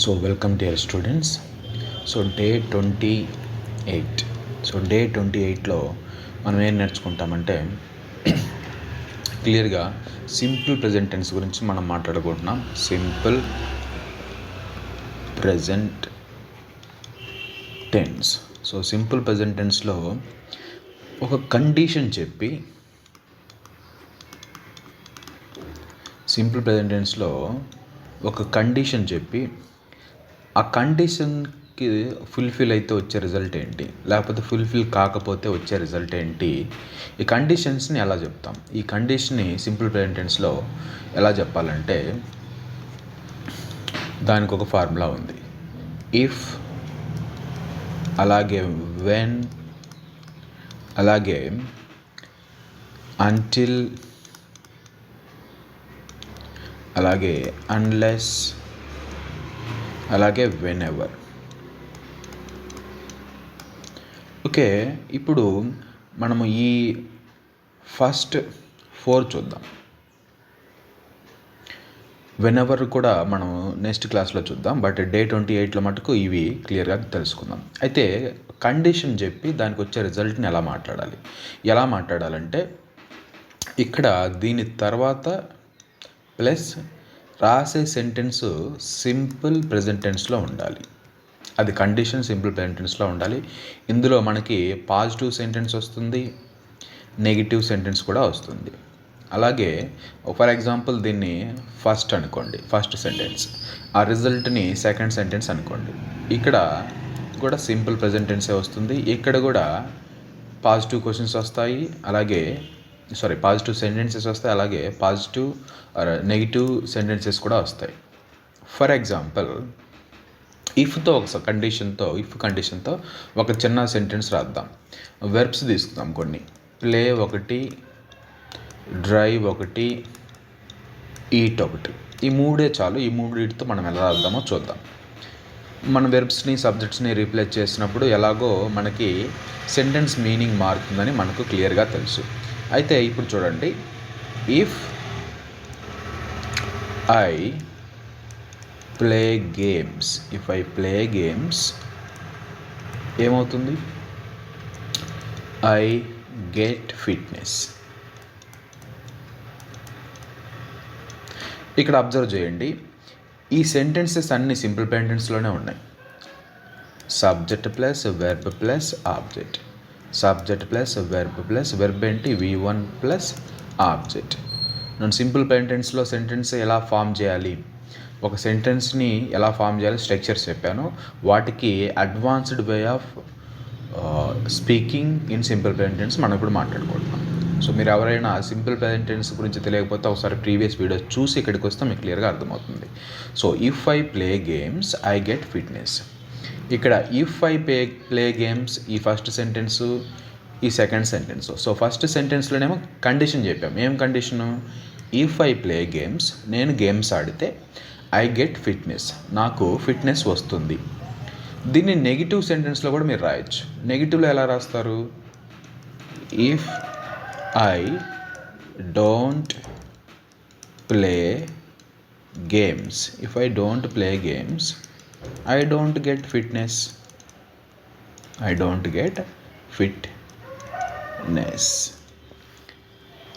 So welcome to your students so day twenty eight so day twenty ఎయిట్లో మనం ఏం నేర్చుకుంటామంటే క్లియర్గా సింపుల్ ప్రజెంట్ టెన్స్ గురించి మనం మాట్లాడుకుంటున్నాం. Simple present tense so simple present టెన్స్లో ఒక కండిషన్ చెప్పి సింపుల్ ప్రజెంట్ టెన్స్లో ఒక కండిషన్ చెప్పి ఆ కండిషన్కి ఫుల్ఫిల్ అయితే వచ్చే రిజల్ట్ ఏంటి? లేకపోతే ఫుల్ఫిల్ కాకపోతే వచ్చే రిజల్ట్ ఏంటి? ఈ కండిషన్స్ని ఎలా చెప్తాం? ఈ కండిషన్ని సింపుల్ ప్రజెంట్ టెన్స్లో ఎలా చెప్పాలంటే దానికి ఒక ఫార్ములా ఉంది. ఇఫ్ అలాగే వెన్ అలాగే అంటిల్ అలాగే అన్లెస్ అలాగే వెన్ ఎవర్ ఓకే ఇప్పుడు మనము ఈ ఫస్ట్ ఫోర్ చూద్దాం. వెన్ ఎవర్ కూడా మనం నెక్స్ట్ క్లాస్లో చూద్దాం బట్ డే ట్వంటీ ఎయిట్లో మటుకు ఇవి క్లియర్గా తెలుసుకుందాం. అయితే కండిషన్ చెప్పి దానికి వచ్చే రిజల్ట్ని ఎలా మాట్లాడాలి? ఎలా మాట్లాడాలంటే ఇక్కడ దీని తర్వాత ప్లస్ రాసే సెంటెన్స్ సింపుల్ ప్రజెంట్ టెన్స్లో ఉండాలి. అది కండిషన్ సింపుల్ ప్రజెంట్ టెన్స్లో ఉండాలి. ఇందులో మనకి పాజిటివ్ సెంటెన్స్ వస్తుంది నెగిటివ్ సెంటెన్స్ కూడా వస్తుంది. అలాగే ఫర్ ఎగ్జాంపుల్ దీన్ని ఫస్ట్ అనుకోండి ఫస్ట్ సెంటెన్స్. ఆ రిజల్ట్ని సెకండ్ సెంటెన్స్ అనుకోండి. ఇక్కడ కూడా సింపుల్ ప్రజెంట్ టెన్సే వస్తుంది. ఇక్కడ కూడా పాజిటివ్ క్వశ్చన్స్ వస్తాయి. అలాగే సారీ పాజిటివ్ సెంటెన్సెస్ వస్తాయి. అలాగే పాజిటివ్ నెగిటివ్ సెంటెన్సెస్ కూడా వస్తాయి. ఫర్ ఎగ్జాంపుల్ ఇఫ్తో ఒక కండిషన్తో ఇఫ్ కండిషన్తో ఒక చిన్న సెంటెన్స్ రాద్దాం. వెర్బ్స్ తీసుకుందాం కొన్ని. ప్లే ఒకటి డ్రైవ్ ఒకటి ఈట్ ఒకటి. ఈ మూడే చాలు. ఈ మూడిటితో మనం ఎలా రాద్దామో చూద్దాం. మన వెర్బ్స్ని సబ్జెక్ట్స్ని రీప్లేస్ చేసినప్పుడు ఎలాగో మనకి సెంటెన్స్ మీనింగ్ మారుతుందని మనకు క్లియర్గా తెలుసు. అయితే ఇప్పుడు చూడండి. If I play games if I play games ఏమవుతుంది? ఐ గెట్ ఫిట్నెస్ ఇక్కడ అబ్జర్వ్ చేయండి. ఈ సెంటెన్సెస్ అన్ని సింపుల్ సెంటెన్స్లోనే ఉన్నాయి. Subject plus verb plus object subject plus verb plus verb ఏంటి వి వన్ ప్లస్ ఆబ్జెక్ట్ నేను సింపుల్ పెంటెన్స్లో సెంటెన్స్ ఎలా ఫామ్ చేయాలి? ఒక సెంటెన్స్ని ఎలా ఫామ్ చేయాలి? స్ట్రక్చర్స్ చెప్పాను. వాటికి advanced way of speaking in simple present tense మనం ఇప్పుడు మాట్లాడుకుంటున్నాం. సో మీరు ఎవరైనా సింపుల్ ప్రెజెంటెన్స్ గురించి తెలియకపోతే ఒకసారి ప్రీవియస్ వీడియోస్ చూసి ఇక్కడికి వస్తే మీకు క్లియర్గా అర్థమవుతుంది. So if I play games I get fitness ఇక్కడ if I play play games ఈ ఫస్ట్ సెంటెన్స్ ఈ సెకండ్ సెంటెన్స్ సో ఫస్ట్ సెంటెన్స్లోనేమో కండిషన్ చెప్పాం. ఏం condition if I play games నేను గేమ్స్ ఆడితే ఐ గెట్ ఫిట్నెస్ నాకు ఫిట్నెస్ వస్తుంది. దీన్ని నెగిటివ్ సెంటెన్స్లో కూడా మీరు రాయొచ్చు. నెగిటివ్లో ఎలా రాస్తారు? If I don't play games if I don't play games I don't get fitness I don't get fitness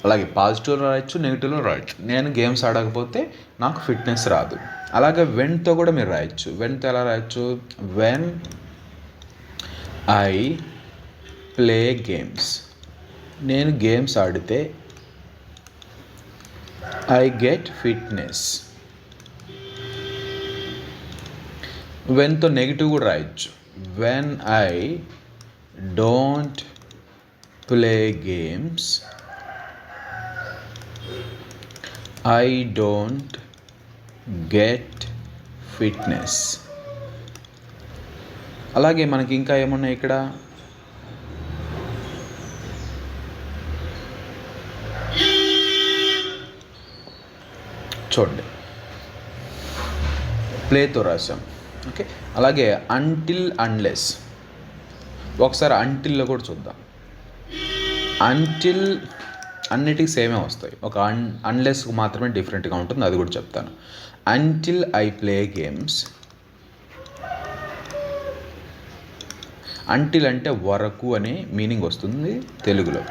అలాగే పాజిటివ్లో రాయొచ్చు నెగిటివ్లో రాయొచ్చు. నేను గేమ్స్ ఆడకపోతే నాకు ఫిట్నెస్ రాదు. అలాగే వెన్తో కూడా మీరు రాయొచ్చు. వెన్తో ఎలా రాయొచ్చు? వెన్ ఐ ప్లే గేమ్స్ నేను గేమ్స్ ఆడితే ఐ గెట్ ఫిట్నెస్ వెన్తో నెగిటివ్ కూడా రాయొచ్చు. When I don't play games I don't get fitness అలాగే మనకి ఇంకా ఏమున్నాయి ఇక్కడ? చూడండి. ప్లేతో రాసాం. ఓకే అలాగే అంటిల్ అన్లెస్ ఒకసారి అంటిల్లో కూడా చూద్దాం. అంటిల్ అన్నిటికి సేమే వస్తాయి. ఒక అన్ అన్లెస్ మాత్రమే డిఫరెంట్గా ఉంటుంది అది కూడా చెప్తాను. Until I play games until అంటే వరకు అనే మీనింగ్ వస్తుంది తెలుగులో.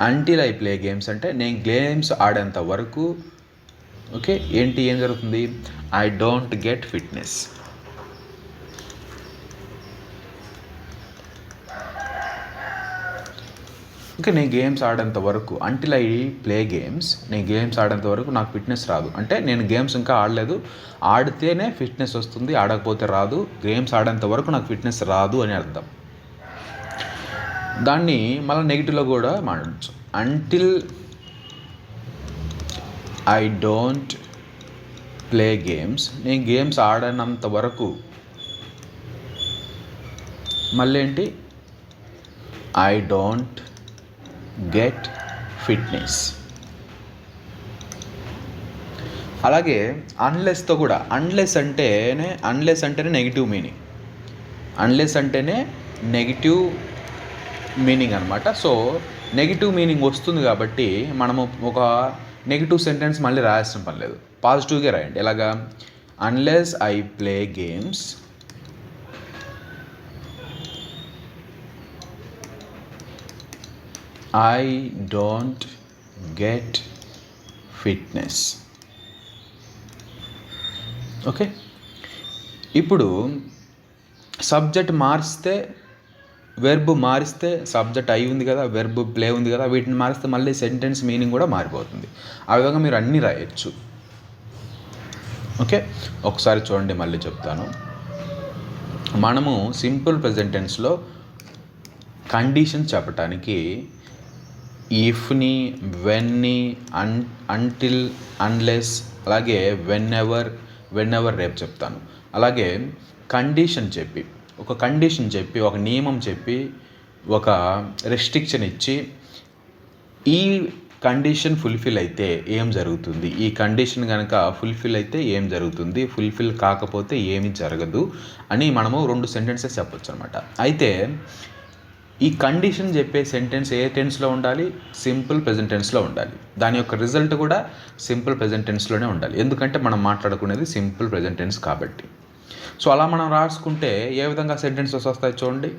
అంటిల్ ఐ ప్లే గేమ్స్ అంటే నేను గేమ్స్ ఆడేంత వరకు ఓకే ఏంటి ఏం జరుగుతుంది? ఐ డోంట్ గెట్ ఫిట్నెస్ ఇంకా నేను గేమ్స్ ఆడేంత వరకు అంటిల్ ఐ ప్లే గేమ్స్ నేను గేమ్స్ ఆడేంత వరకు నాకు ఫిట్నెస్ రాదు. అంటే నేను గేమ్స్ ఇంకా ఆడలేదు. ఆడితేనే ఫిట్నెస్ వస్తుంది ఆడకపోతే రాదు. గేమ్స్ ఆడేంత వరకు నాకు ఫిట్నెస్ రాదు అని అర్థం. దాన్ని మళ్ళీ నెగిటివ్లో కూడా మాట్లాడచ్చు. Until I don't play games నేను గేమ్స్ ఆడనంత వరకు మళ్ళీ ఏంటి? I don't get fitness. అలాగే అన్లెస్తో కూడా అన్లెస్ అంటేనే అన్లెస్ అంటేనే నెగిటివ్ మీనింగ్ అన్లెస్ అంటేనే నెగిటివ్ మీనింగ్ అనమాట సో నెగిటివ్ మీనింగ్ వస్తుంది కాబట్టి మనము ఒక నెగిటివ్ సెంటెన్స్ మళ్ళీ రాయాల్సిన పని లేదు. పాజిటివ్గా రాయండి. ఎలాగా? Unless I play games I don't get fitness okay ఇప్పుడు సబ్జెక్ట్ మారిస్తే వెర్బ్ మారిస్తే సబ్జెక్ట్ అయి ఉంది కదా వెర్బ్ ప్లే ఉంది కదా వీటిని మారిస్తే మళ్ళీ సెంటెన్స్ మీనింగ్ కూడా మారిపోతుంది. ఆ విధంగా మీరు అన్నీ రాయొచ్చు. ఓకే ఒకసారి చూడండి మళ్ళీ చెప్తాను. మనము సింపుల్ ప్రజెంటెన్స్లో కండిషన్ చెప్పటానికి ఇఫ్ని వెన్ని అన్ అంటిల్ అన్లెస్ అలాగే వెన్ ఎవర్ వెన్ ఎవర్ రేపు చెప్తాను. అలాగే కండిషన్ చెప్పి ఒక కండిషన్ చెప్పి ఒక నియమం చెప్పి ఒక రెస్ట్రిక్షన్ ఇచ్చి ఈ కండిషన్ ఫుల్ఫిల్ అయితే ఏం జరుగుతుంది? ఈ కండిషన్ కనుక ఫుల్ఫిల్ అయితే ఏం జరుగుతుంది? ఫుల్ఫిల్ కాకపోతే ఏమి జరగదు అని మనము రెండు సెంటెన్సెస్ చెప్పొచ్చు అనమాట అయితే ఈ కండిషన్ చెప్పే సెంటెన్స్ ఏ టెన్స్లో ఉండాలి? సింపుల్ ప్రజెంట్ టెన్స్లో ఉండాలి. దాని యొక్క రిజల్ట్ కూడా సింపుల్ ప్రజెంట్ టెన్స్లోనే ఉండాలి. ఎందుకంటే మనం మాట్లాడుకునేది సింపుల్ ప్రజెంట్ టెన్స్ కాబట్టి. సో అలా మనం రాసుకుంటే ఏ విధంగా సెంటెన్సెస్ వస్తాయి చూడండి.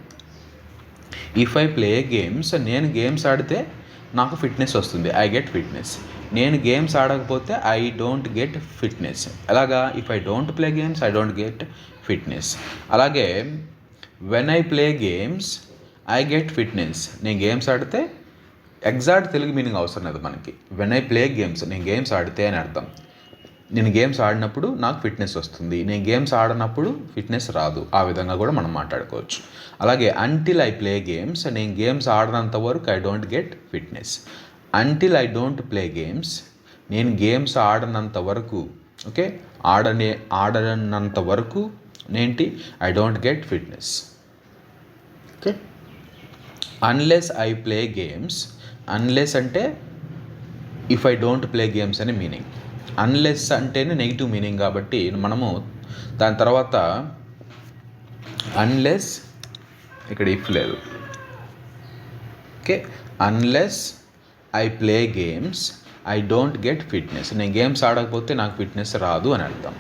ఇఫ్ ఐ ప్లే గేమ్స్ నేను గేమ్స్ ఆడితే నాకు ఫిట్నెస్ వస్తుంది. ఐ గెట్ ఫిట్నెస్ నేను గేమ్స్ ఆడకపోతే ఐ డోంట్ గెట్ ఫిట్నెస్ అలాగా if I don't play games I don't get fitness అలాగే when I play games I get fitness నేను గేమ్స్ ఆడితే ఎగ్జాక్ట్ తెలుగు మీనింగ్ అవసరం లేదు మనకి. వెన్ ఐ ప్లే గేమ్స్ నేను గేమ్స్ ఆడితే అని అర్థం. నేను గేమ్స్ ఆడినప్పుడు నాకు ఫిట్నెస్ వస్తుంది. నేను గేమ్స్ ఆడినప్పుడు ఫిట్నెస్ రాదు. ఆ విధంగా కూడా మనం మాట్లాడుకోవచ్చు. అలాగే అంటిల్ ఐ ప్లే గేమ్స్ నేను గేమ్స్ ఆడినంత వరకు I don't get fitness until I don't play games నేను గేమ్స్ ఆడనంత వరకు ఓకే ఆడనే ఆడనంత వరకు నేంటి I don't get fitness unless I play games unless అంటే if I don't play games అనే మీనింగ్ అన్లెస్ అంటేనే నెగిటివ్ మీనింగ్ కాబట్టి మనము దాని తర్వాత అన్లెస్ ఇక్కడ ఇఫ్ లేదు. Okay unless I play games I don't get fitness నేను గేమ్స్ ఆడకపోతే నాకు ఫిట్నెస్ రాదు అని అర్థం.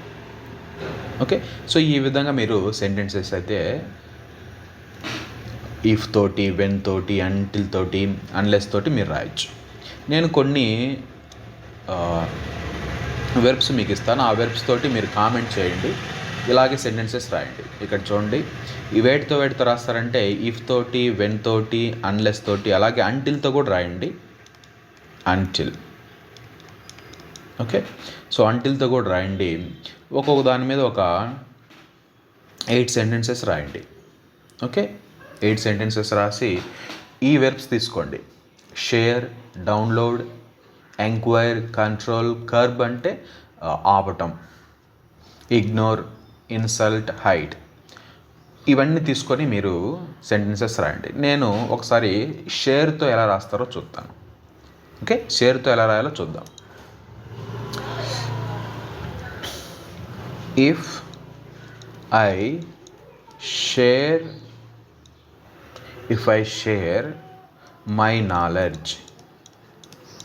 ఓకే సో ఈ విధంగా మీరు సెంటెన్సెస్ అయితే ఇఫ్ తోటి వెన్ తోటి అంటిల్ తోటి అన్లెస్ తోటి మీరు రాయొచ్చు. నేను కొన్ని వెర్బ్స్ మీకు ఇస్తాను. ఆ వెర్బ్స్ తోటి మీరు కామెంట్ చేయండి. ఇలాగే సెంటెన్సెస్ రాయండి. ఇక్కడ చూడండి. ఈ వేటితో వేటితో రాస్తారంటే ఇఫ్ తోటి వెన్ తోటి అన్లెస్ తోటి అలాగే అంటిల్తో కూడా రాయండి. అంటిల్ ఓకే సో అంటిల్తో కూడా రాయండి. ఒక్కొక్క దాని మీద ఒక ఎయిట్ సెంటెన్సెస్ రాయండి. ఓకే ఎయిట్ సెంటెన్సెస్ రాసి ఈ వెర్బ్స్ తీసుకోండి. Share download enquire control curb అంటే ఆపటం. ఇగ్నోర్ ఇన్సల్ట్ హైట్ ఇవన్నీ తీసుకొని మీరు సెంటెన్సెస్ రాయండి. నేను ఒకసారి షేర్తో ఎలా రాస్తారో చూస్తాను ఓకే? షేర్తో ఎలా రాయాలో చూద్దాం. If I share if I share my knowledge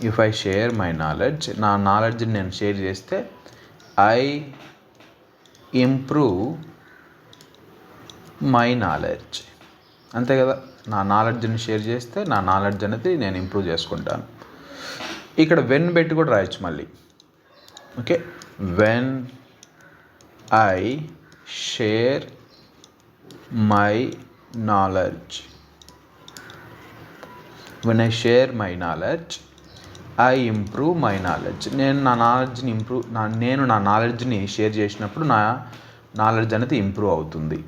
if I share my knowledge నా నాలెడ్జ్ని నేను షేర్ చేస్తే ఐ ఇంప్రూవ్ మై నాలెడ్జ్ అంతే కదా? నా నాలెడ్జ్ని షేర్ చేస్తే నా నాలెడ్జ్ అనేది నేను ఇంప్రూవ్ చేసుకుంటాను. ఇక్కడ వెన్ పెట్టి కూడా రాయొచ్చు మళ్ళీ. Okay when I share my knowledge when I share my knowledge I improve my knowledge నేను నా నాలెడ్జ్ని ఇంప్రూవ్ నా నేను నా నాలెడ్జ్ని షేర్ చేసినప్పుడు నా నాలెడ్జ్ అనేది ఇంప్రూవ్ అవుతుంది.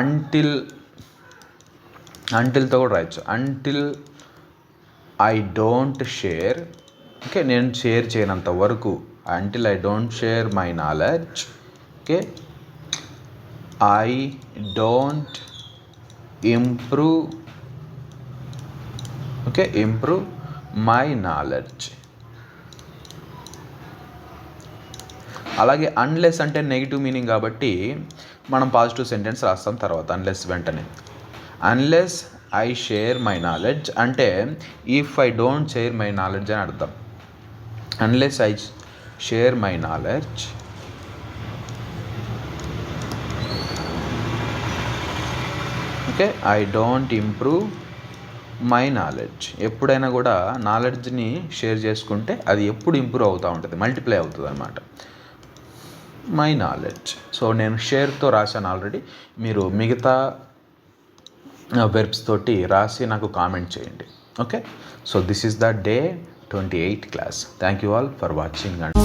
అంటిల్ అంటిల్తో కూడా రాయొచ్చు. Until I don't share okay నేను షేర్ చేయనంత వరకు until I don't share my knowledge okay I don't improve okay improve my knowledge అలాగే అన్లెస్ అంటే నెగిటివ్ మీనింగ్ కాబట్టి మనం పాజిటివ్ సెంటెన్స్ రాస్తాం తర్వాత అన్లెస్ వెంటనే. Unless I share my knowledge అంటే if I don't share my knowledge అని అర్థం. Unless I share my knowledge okay I don't improve my knowledge ఎప్పుడైనా కూడా నాలెడ్జ్ని షేర్ చేసుకుంటే అది ఎప్పుడు ఇంప్రూవ్ అవుతూ ఉంటుంది మల్టిప్లై అవుతుంది అనమాట మై నాలెడ్జ్ సో నేను షేర్తో రాశాను ఆల్రెడీ మీరు మిగతా వెర్బ్స్ తోటి రాసి నాకు కామెంట్ చేయండి. Okay? So this is the day twenty eight class thank you all for watching and